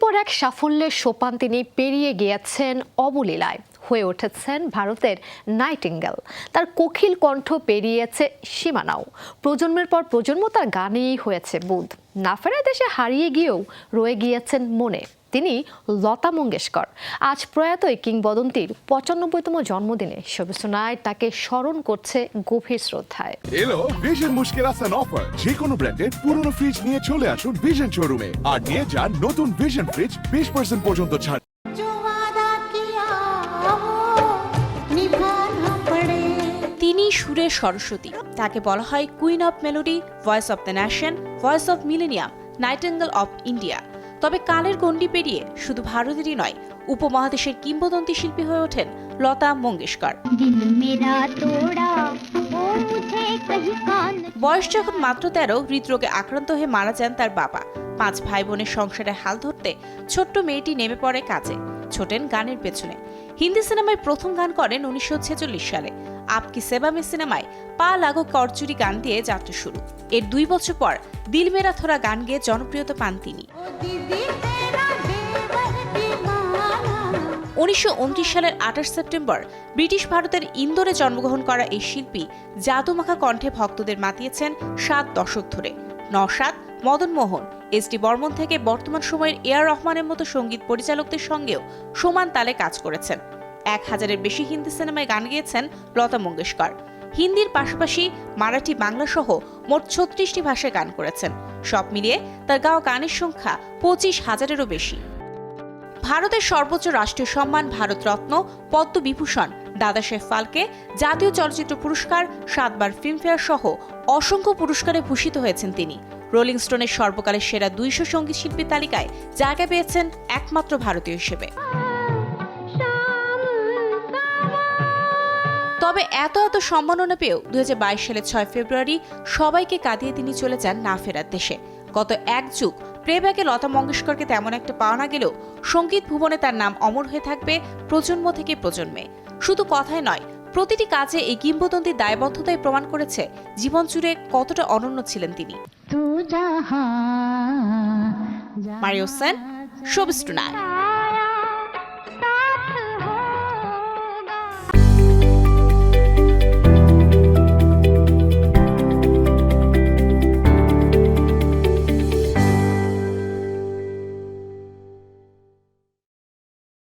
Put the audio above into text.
পর এক সাফল্যের সোপান তিনি পেরিয়ে গিয়েছেন অবলীলায়। হয়ে উঠেছেন ভারতের নাইটিঙ্গেল। তার কোকিল কণ্ঠ পেরিয়েছে সীমানাও। প্রজন্মের পর প্রজন্ম তার গানেই হয়েছে বুধ না ফেরায় দেশে হারিয়ে গিয়েও রয়ে গিয়েছেন মনে। তিনি লতা মঙ্গেশকর। আজ প্রয়াত এই কিংবদন্তির পঁচানব্বইতম জন্মদিনে সর্বস্ব নায় তাকে স্মরণ করছে গভীর শ্রদ্ধায়। এলো ভিশন মুশকিল আসান অফার যে কোনো ব্র্যান্ডের পুরনো ফ্রিজ নিয়ে চলে আসুন ভিশন শোরুমে আর নিয়ে যান নতুন ভিশন ফ্রিজ বিশ পার্সেন্ট পর্যন্ত ছাড়। তিনি সুরের সরস্বতী। তাকে বলা হয় queen of melody voice of the nation voice of millennium nightingale of India তবে কালের গণ্ডি পেরিয়ে শুধু ভারতেরই নয় উপমহাদেশের কিংবদন্তি শিল্পী হয়ে ওঠেন লতা মঙ্গেশকর। বয়স যখন মাত্র তেরো হৃদরোগে আক্রান্ত হয়ে মারা যান তার বাবা। পাঁচ ভাই বোনের সংসারে হাল ধরতে ছোট্ট মেয়েটি নেমে পড়ে কাজে, ছোটেন গানের পেছনে। হিন্দি সিনেমায় প্রথম গান করেন উনিশশো ছেচল্লিশ সালে। আপকি সেবামে সিনেমায় পা লাগো করচুরি গান দিয়ে যাত্রা শুরু। এর দুই বছর পর দিল মেরা থোরা গান গেয়ে জনপ্রিয়তা পান তিনি। উনিশশো উনত্রিশ সালের আঠাশ সেপ্টেম্বর ব্রিটিশ ভারতের ইন্দোরে জন্মগ্রহণ করা এই শিল্পী জাদুমাখা কণ্ঠে ভক্তদের মাতিয়েছেন সাত দশক ধরে। নসাদ মদন মোহন এস টি বর্মন থেকে বর্তমান সময়ের এ আর রহমানের মতো সংগীত পরিচালকদের সঙ্গেও সমান তালে কাজ করেছেন। এক হাজারের বেশি হিন্দি সিনেমায় গান গেয়েছেন লতা মঙ্গেশকর। হিন্দির পাশাপাশি মারাঠি বাংলা সহ মোট ছত্রিশটি ভাষায় গান করেছেন। সব মিলিয়ে তার গাওয়া গানের সংখ্যা পঁচিশ হাজারেরও বেশি। ভারতের সর্বোচ্চ রাষ্ট্রীয় সম্মান ভারতরত্ন পদ্মবিভূষণ দাদাসাহেব ফালকে জাতীয় চলচ্চিত্র পুরস্কার, সাতবার ফিল্মফেয়ার সহ অসংখ্য পুরস্কারে ভূষিত হয়েছেন তিনি। রোলিং স্টোনের সর্বকালের সেরা দুইশো সংগীত শিল্পীর তালিকায় জায়গা পেয়েছেন একমাত্র ভারতীয় হিসেবে। তবে এত এত সম্মাননা পেয়েও দুই হাজার বাইশ সালের ছয় ফেব্রুয়ারি সবাইকে কাঁদিয়ে তিনি চলে যান না ফেরার দেশে। গত এক যুগ প্লেব্যাকে লতা মঙ্গেশকরকে তেমন একটা পাওয়া না গেলেও সংগীত ভুবনে তার নাম অমর হয়ে থাকবে প্রজন্ম থেকে প্রজন্মে। শুধু কথায় নয় প্রতিটি কাজে এই কিংবদন্তির দায়বদ্ধতাই প্রমাণ করেছে জীবন জুড়ে কতটা অনন্য ছিলেন তিনি। মারিও সেন শোভিস্টুনায়